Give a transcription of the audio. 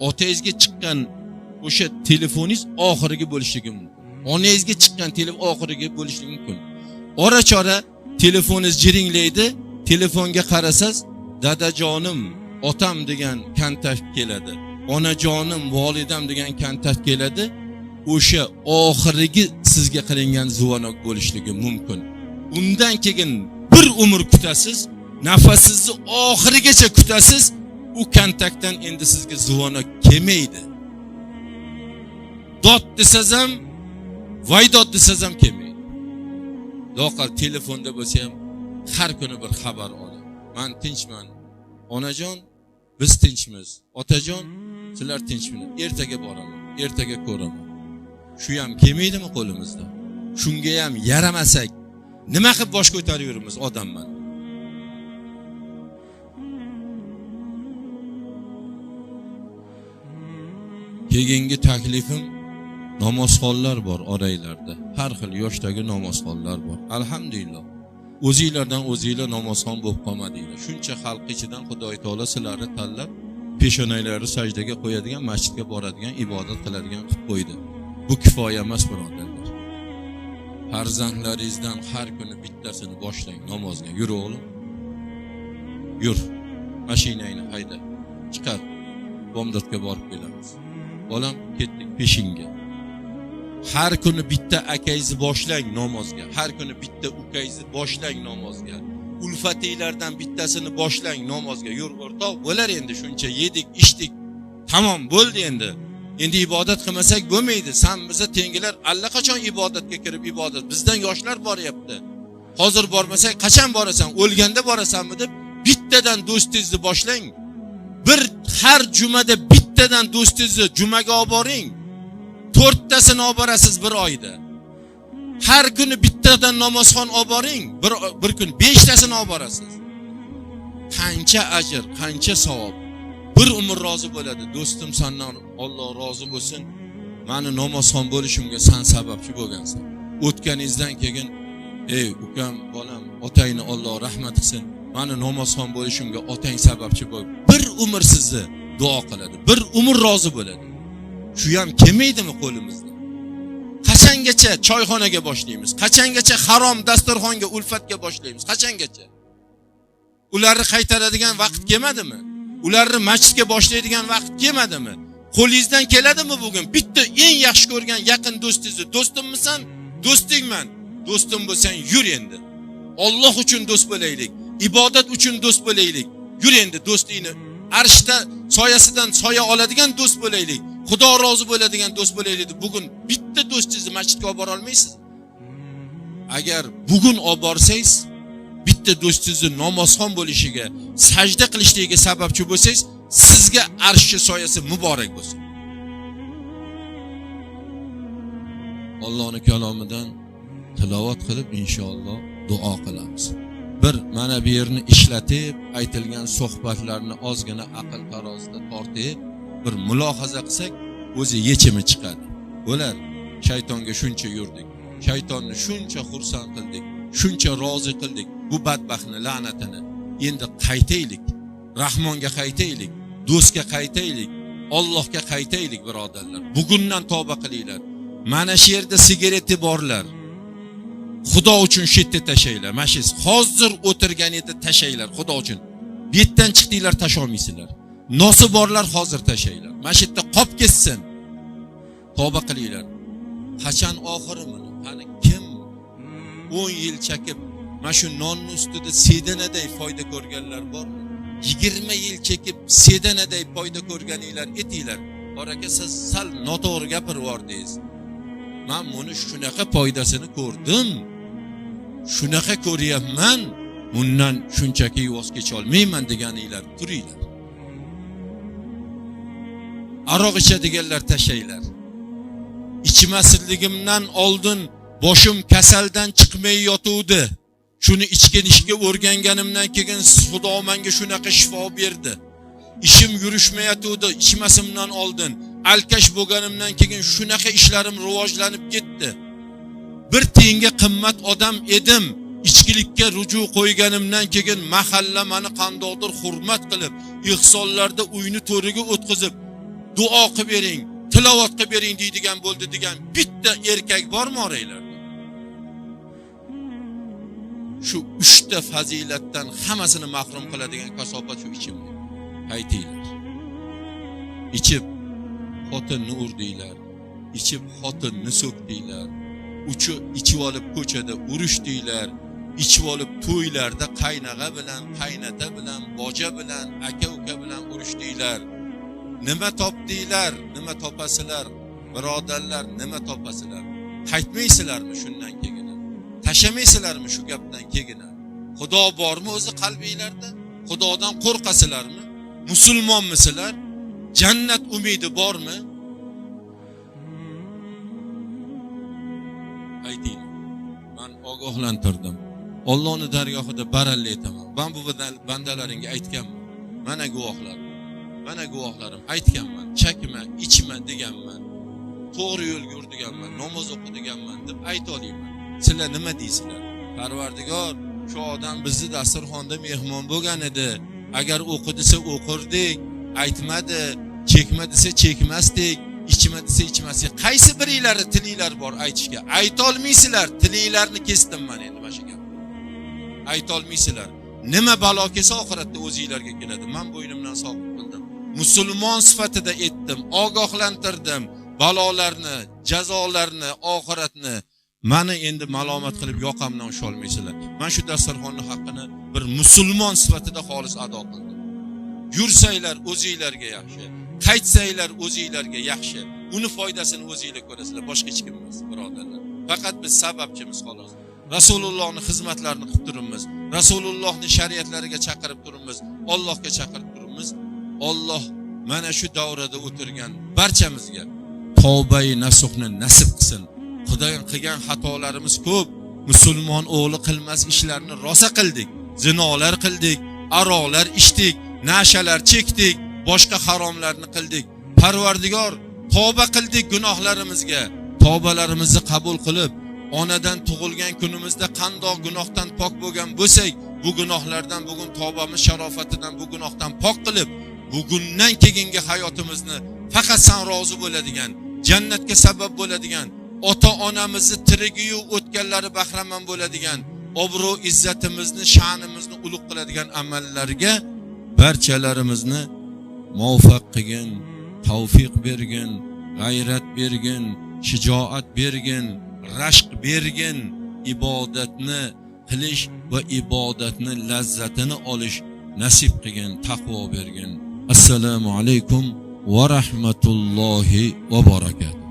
otangizga chiqqan o'sha telefoningiz oxirgi bo'lishligi mumkin. Onangizga chiqqan telefon oxirgi bo'lishligi mumkin. Ora chora telefoningiz jiringlaydi telefonga qarasangiz dadajonim otam degan kontakt keladi onajonim volidam degan kontakt keladi. O'sha oxirgi sizga qilingan zuvonok bo'lishligi mumkin. Undan keyin bir umr kutasiz nafasingizni oxirigacha kutasiz u kontaktdan endi sizga zuvonok kelmaydi dod desangiz ham voy dod desangiz ham kelmaydi loqal telefonda bo'lsa ham har kuni bir xabar oling man tinchman onajon biz tinchmiz. Otajon sizlar tinchmi ertaga boraman ertaga ko'raman. Shu ham kelmaydimi qo'limizdan shunga ham yaramasak nima qilib bosh ko'taraveramiz odamman keyingi taklifim namozxonlar bor oranglarda. Har xil yoshdagi namozxonlar bor. Alhamdulillah. O'zinglardan o'zinglar namozxon bo'lib qolmadinglar. Shuncha xalq ichidan xudoy taolo sizlarni tanlab peshonanglarni sajdaga qo'yadigan masjidga boradigan ibodat qiladigan qilib qo'ydi. Bu kifoya emas birodarlar. Farzandlaringizdan har kuni bittasini boshlang namozga. Yur o'g'lim. Yur. Mashinangni hayda. Chiqar. Bomdodga borib kelamiz. Bolam ketdik peshinga har kuni bitta akangizni boshlang namozga. Har kuni bitta ukangizni boshlang namozga. Ulfatinglardan bittasini boshlang namozga. Yur o'rtoq bo'lar endi shuncha. Yedik ichdik. Tamom bo'ldi endi. Endi ibodat qilmasak bo'lmaydi. San biza tengilar allaqachon ibodatga kirib ibodat. Bizdan yoshlar boryapti. Hozir bormasak qachon borasan? O'lganda borasanmi deb bittadan do'stingizni boshlang. Bir har jumada bittadan do'stingizni jumaga olib boring. To'rttasini olib borasiz bir oyda. Har kuni bittadan namozxon olib boring bir, bir kun beshtasini olib borasiz. Qancha ajr qancha savob. Bir umr rozi bo'ladi. Do'stim sandan olloh rozi bo'lsin. Mani namozxon bo'lishimga san sababchi bo'lgansan. O'tganingizdan keyin ey ukam bolam otangni olloh rahmat qilsin. Mani namozxon bo'lishimga otang sababchi bo'lib bir umr sizni duo qiladi bir umr rozi bo'ladi shu ham kelmaydimi qo'limizdan qachongacha choyxonaga boshlaymiz qachongacha harom dasturxonga ulfatga boshlaymiz qachongacha ularni qaytaradigan vaqt kelmadimi ularni masjidga boshlaydigan vaqt kelmadimi qo'lingizdan keladimi bugun? Bitta eng yaxshi ko'rgan yaqin do'stingizni. Do'stimmisan? Do'stingman. Do'stim bo'lsang yur endi. Olloh uchun do'st bo'laylik. İbodat uchun do'st bo'laylik. Yur endi do'stingni arshda soyasidan soya oladigan do'st bo'laylik. Xudo rozi bo'ladigan do'st bo'laylik. Deb bugun bitta do'stingizni masjidga olib bora olmaysiz agar bugun olib borsangiz bitta do'stingizni namozxon bo'lishiga sajda qilishligiga sababchi bo'lsangiz sizga arshni soyasi muborak bo'lsin. Allohni kalomidan tilovat qilib inshaalloh duo qilamiz. Bir mana bu yerni ishlatib aytilgan suhbatlarni ozgina aql tarozida tortib bir mulohaza qilsak o'zi yechimi chiqadi. Bo'lar shaytonga shuncha yurdik shaytonni shuncha xursand qildik shuncha rozi qildik bu badbaxtni la'natini. Endi qaytaylik rahmonga qaytaylik do'stga qaytaylik ollohga qaytaylik birodarlar. Bugundan tavba qilinglar. Mana shu yerda sigareti borlar. Xudo uchun shu yerda tashlanglar mana shu hozir o'tirganingda tashlanglar xudo uchun. Bu yerdan chiqdinglar tasholmaysizlar nosi borlar hozir tashlanglar mana shu yerda qolib ketsin. Tavba qilinglar. Qachon oxirimi qani kim o'n yil chekib mana shu nonni ustida sedanaday foyda ko'rganlar bormi yigirma yil chekib sedanaday foyda ko'rganinglar etinglar. Bor aka siz sal noto'g'ri gapirib yubordingiz man buni shunaqa foydasini ko'rdim shunaqa ko'ryapman bundan shunchaki voz kecholmayman deganinglar turinglar aroq ichadiganlar tashlanglar ichmasligimdan oldin boshim kasaldan chiqmay yotuvdi shuni ichganishga o'rganganimdan keyin xudo menga shunaqa shifo berdi ishim yurishmayotgandi ichmasimdan oldin. Alkash bo'lganimdan keyin shunaqa ishlarim rivojlanib ketdi bir tiyinga qimmat odam edim. Ichkilikka ruju qo'yganimdan keyin mahalla mani qandoqdir hurmat qilib ehsonlarda uyni to'riga o'tkazib duo qilib bering tilovat qilib bering deydigan bo'ldi degan bitta erkak bormi oranglarda? Shu uchta fazilatdan hammasini mahrum qiladigan kasofat shu ichimlik aytinglar ichib xotinni urdinglar ichib xotinni so'kdinglar uchi ichib olib ko'chada urishdinglar ichib olib to'ylarda qaynaga bilan qaynata bilan boja bilan aka uka bilan urishdinglar nima topdinglar nima topasizlar birodarlar nima topasizlar qaytmaysizlarmi shundan keyin tashlamaysizlarmi shu gapdan keyin xudo bormi o'zi qalbinglarda xudodan qo'rqasizlarmi musulmonmisizlar jannat umidi bormi ayting man ogohlantirdim ollohni dargohida baralla aytaman. Man bu bandalaringga aytganman. Mana guvohlar. Mana guvohlarim. Aytganman. Chakma ichma deganman. To'g'ri yo'lga yur deganman. Namoz o'qi deganman deb ayta olayman. Sizlar nima deysizlar? Parvardigor shu odam bizni dasturxonda mehmon bo'lgan edi. Agar o'qi desa o'qirdik aytmadi chekma desa chekmasdik ichma desa ichmasdik qaysi biringlarni tilinglar bor aytishga? Aytolmaysizlar tilinglarni kesdim man endi mana shu gapni aytolmaysizlar nima balo kelsa oxiratda o'zinglarga keladi. Man bo'ynimdan soqit qildim musulmon sifatida aytdim ogohlantirdim balolarni jazolarni oxiratni. Mani endi malomat qilib yoqamdan usholmaysizlar. Man shu dasturxonni haqqini bir musulmon sifatida xolis ado qildim. Yursanglar o'zinglarga yaxshi. Qaytsanglar o'zinglarga yaxshi. Uni foydasini o'zinglar ko'rasizlar. Boshqa hech kim emas birodarlar. Faqat biz sababchimiz xolos. Rasulullohni xizmatlarini qilib turibmiz. Rasulullohni shariatlariga chaqirib turibmiz. Ollohga chaqirib turibmiz. Olloh mana shu davrada o'tirgan barchamizga tavbai nasuhni nasib qilsin. Xudo qilgan xatolarimiz ko'p. Musulmon o'g'li qilmas ishlarni rosa qildik. Zinolar qildik. Aroqlar ichdik. Nashalar chekdik. Boshqa haromlarni qildik. Parvardigor tavba qildik gunohlarimizga. Tavbalarimizni qabul qilib onadan tug'ilgan kunimizda qandoq gunohdan pok bo'lgan bo'lsak bu gunohlardan bugun tavbamiz sharofatidan bu gunohdan pok qilib bugundan keyingi hayotimizni faqat san rozi bo'ladigan jannatga sabab bo'ladigan ota onamizni tirigiyu o'tganlari bahramand bo'ladigan obro' izzatimizni sha'nimizni ulug' qiladigan amallarga barchalarimizni muvaffaq qilgin tavfiq bergin g'ayrat bergin shijoat bergin rashq bergin ibodatni qilish va ibodatni lazzatini olish nasib qilgin taqvo bergin. Assalomu alaykum va rahmatullohi va barakatuh.